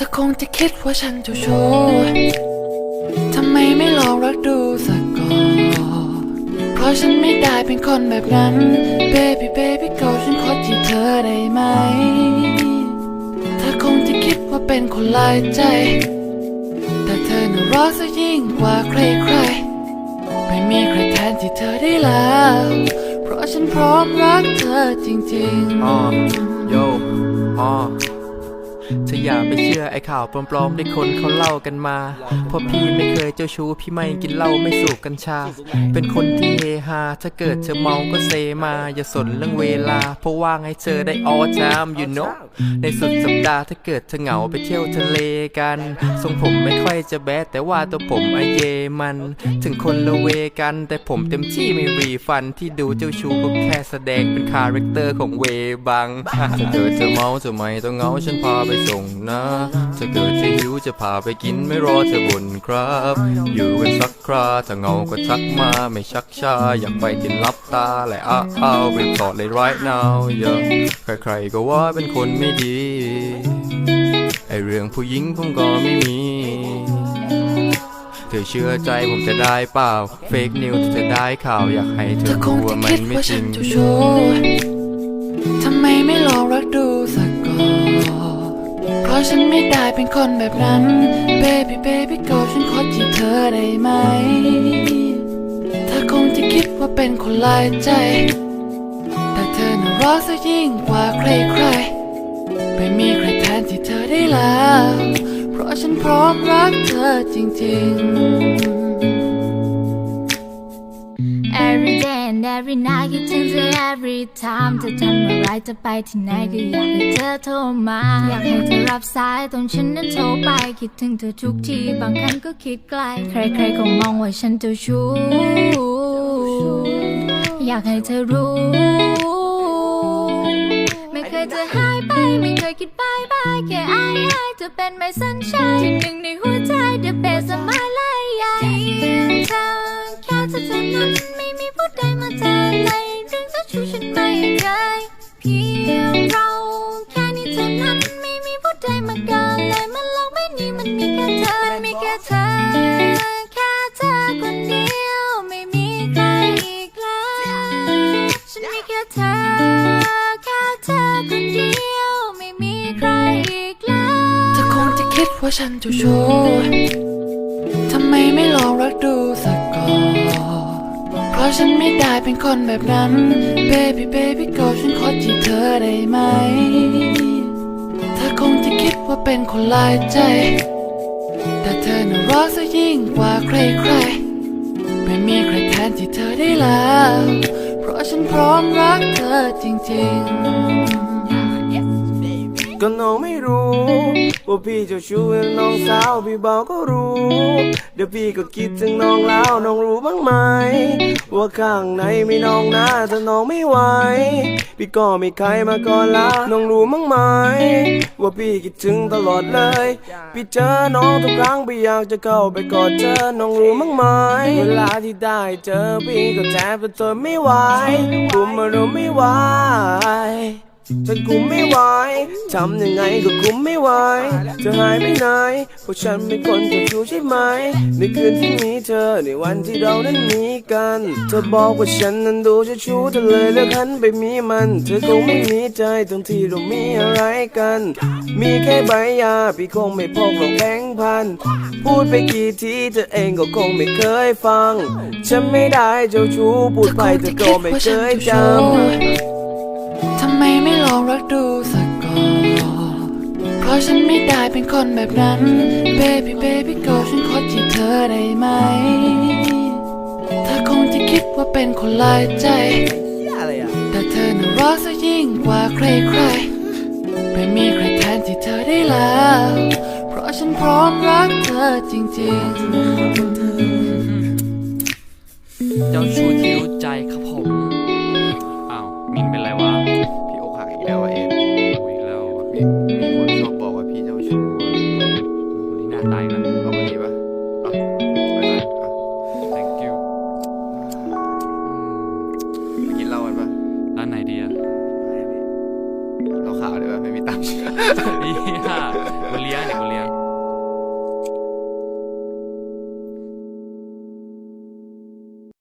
ธอคงจะคิดว่าฉันเจ้าชู้ทำไมไม่ลองรักดูสักก่อน เพราะฉันไม่ได้เป็นคนแบบนั้น baby baby girl ฉันขอจีบเธอได้ไหม เธอคงจะคิดว่าเป็นคนลายใจ แต่เธอน่ารักซะยิ่งกว่าใครใครๆไม่มีใครแทนที่เธอได้แล้ว เพราะฉันพร้อมรักเธอจริงๆอ๋อโยอ๋อ เธออย่าไปเชื่อไอ้ข่าวปลอมๆที่คนเขาเล่ากันมา เพราะพี่ไม่เคยเจ้าชู้พี่ไม่กินเหล้าไม่สูบกัญชา เป็นคนที่เฮฮาถ้าเกิดเธอเมาก็เซมา อย่าสนเรื่องเวลา เพราะว่างให้เธอได้ all time you know ในสุดสัปดาห์ถ้าเกิดเธอเหงาไปเที่ยวทะเลกัน ทรงผมไม่ค่อยจะแบดแต่ว่าตัวผมอเยมัน ถึงคนละเวกัน แต่ผมเต็มที่ไม่รีฟันที่ดูเจ้าชู้ก็แค่แสดงเป็นคาแรคเตอร์ของเวบังถ้าเกิดเธอเมาจะไม่ต้องเหงาฉันพาไปส่งนะ ถ้าเกิดเธอหิวจะพาไปกินไม่รอเธอบ่นครับ อยู่กันสักคราถ้าเงาก็ทักมาไม่ชักช้าอยากไปกินลับตาและอ้าอ้าวรีบตอดเลย right now yeah ใครๆก็ว่าเป็นคนไม่ดี ไอเรื่องผู้หญิงผมก็ไม่มีเธอเชื่อใจผมจะได้เปล่า เฟกนิวจะได้ข่าวอยากให้เธอครู้ว่ามัคินดไม่ว่าจฉัรินงเจ้าชู้ทำไมไม่ลองรักดูสักะฉันไม่ได้เป็นคนแบบนั้น baby baby girl ฉันขอจีบเธอได้ไหมเธอคงจะคิดว่าเป็นคนลายใจ แต่เธอน่ารักซะยิ่งกว่าใครๆไม่มีใครแทนที่เธอได้แล้ว เพราะฉันพร้อมรักเธอจริงๆ every time เธอทำอะไรจะไปที่ไหนก็อยากให้เธอโทรมา อยากให้เธอรับสายตอนฉันนั้นโทรไป คิดถึงเธอทุกที บางครั้งก็คิดไกล ใครๆก็มองว่าฉันเจ้าชู้ อยากให้เธอรู้ ไม่เคยจะหายไป ไม่เคยคิดบายบายแค่อายอายเธอเป็นไม่สัญชาติที่หนึ่งในหัวใจ The best of มากินเลยมันโลกใบนี้มันมีแค่เธอมันมีแค่เธอ แค่เธอคนเดียวไม่มีใครอีกแล้วฉันมีแค่เธอ แค่เธอคนเดียวไม่มีใครอีกแล้วเธอคงจะคิดว่าฉันเจ้าชู้ทำไมไม่ลองรักดูสักก่อน เพราะฉันไม่ได้เป็นคนแบบนั้น baby baby girl ฉันขอจีบเธอได้ไหม ว่าเป็นคนลายใจ แต่เธอน่ารักซะยิ่งกว่าใครๆ ไม่มีใครแทนที่เธอได้แล้ว เพราะฉันพร้อมรักเธอจริงๆ ก็น้องไม่รู้ว่าพี่เจะชู้กับน้องสาวพี่บอกก็รู้ เดี๋ยวพี่ก็คิดถึงน้องแล้วน้องรู้บ้างไหม ว่าข้างในมีน้องนะถ้าน้องไม่ไหวพี่ก็ไม่ใครมาก่อนละน้องรู้บ้างไหม ว่าพี่คิดถึงตลอดเลย พี่เจอน้องทุกครั้งพี่อยากจะเข้าไปกอดเธอน้องรู้บ้างไหม เวลาที่ได้เจอพี่ก็แทบจะทนไม่ไหวกุมมารู้ไม่ไหว ฉันคุมไม่ไหวทำยังไงก็คุมไม่ไหวจะหายไปไหนเพราะฉันเป็นคนเจ้าชู้ใช่ไหม ในคืนที่มีเธอในวันที่เรานั้นมีกัน เธอบอกว่าฉันนั้นดูจ้าชู้เธอเลยเลือกหันไปมีมัน เธอคงไม่มีใจทั้งที่เรามีอะไรกัน มีแค่ใบยาพี่คงไม่พกหรอกแบงพัน พูดไปกี่ทีเธอเองก็คงไม่เคยฟัง ฉันไม่ได้เจ้าชู้พูดไปเธอก็ไม่เคยจำ ไมไม่ลองรักดูสักก่อน เพราะฉันไม่ได้เป็นคนแบบนั้น baby baby girl ฉันขอจีบเธอได้ไหม เธอคงจะคิดว่าเป็นคนหลายใจ แต่เธอน่ารักซะยิ่งกว่าใครใครๆ ไม่มีใครแทนที่เธอได้แล้ว เพราะฉันพร้อมรักเธอจริงๆ เจ้าชู้ที่รู้ใจครับผม พี่อกหักอีกแล้วอะเอ็ดโอ้ยแล้วอะมีมีคนชอบบอกว่าพี่เจ้าชู้คนนี้หน้าตายนะเอาไปดีปะเอาไปเลยเอา thank you ไปกินเหล้ากันปะร้านไหนดีอะเราขาวดีปะไม่มีตังค์ เฮีย